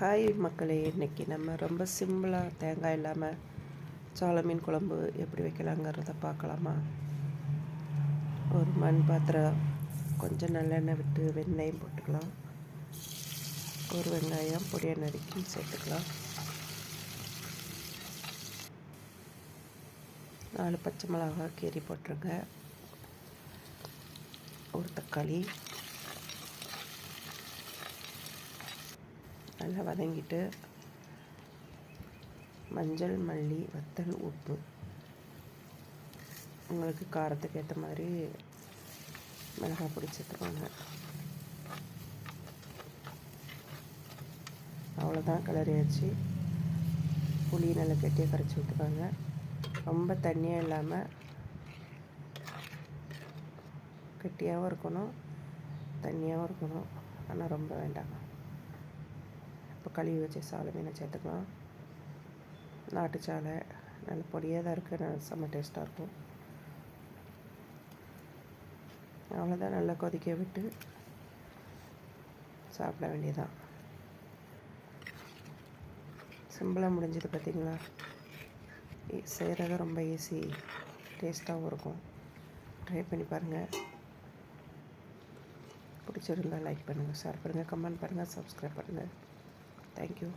Hi மக்களே இன்றைக்கி நம்ம ரொம்ப சிம்பிளாக தேங்காய் இல்லாமல் சோள மீன் குழம்பு எப்படி வைக்கலாங்கிறத பார்க்கலாமா? ஒரு மண் பாத்திரம் கொஞ்சம் நல்லெண்ணெய் விட்டு வெந்தயம் போட்டுக்கலாம். ஒரு வெங்காயம் பொடியை நறுக்கி சேர்த்துக்கலாம். நாலு பச்சை மிளகாய் கீரி போட்டுருங்க ஒரு தக்காளி நல்லா வதங்கிட்டு மஞ்சள் மல்லி வத்தல் உப்பு. உங்களுக்கு காரத்துக்கு ஏற்ற மாதிரி மிளகாய் பொடி சேர்த்துக்கோங்க. அவ்வளோதான் கிளறியாச்சு புளி நல்லா கெட்டியாக கரைச்சி விட்டுக்கோங்க. ரொம்ப தண்ணியாக இல்லாமல் கெட்டியாகவும் இருக்கணும் தண்ணியாகவும் இருக்கணும். ஆனால் ரொம்ப வேண்டாம். இப்போ கழுவி வச்ச சாலை மீனை சேர்த்துக்கலாம். நாட்டு சாலை நல்ல பொடியாக தான் இருக்குது நல்ல செம்ம டேஸ்ட்டாக இருக்கும். அவ்வளோதான் நல்லா கொதிக்க விட்டு சாப்பிட வேண்டியதான் சிம்பிளாக முடிஞ்சது பார்த்திங்களா செய்கிறது ரொம்ப ஈஸி டேஸ்ட்டாகவும் இருக்கும். ட்ரை பண்ணி பாருங்கள் பிடிச்சிருந்தால் லைக் பண்ணுங்கள் ஷேர் பண்ணுங்கள் கமெண்ட் பண்ணுங்கள் சப்ஸ்கிரைப் பண்ணுங்கள் Thank you.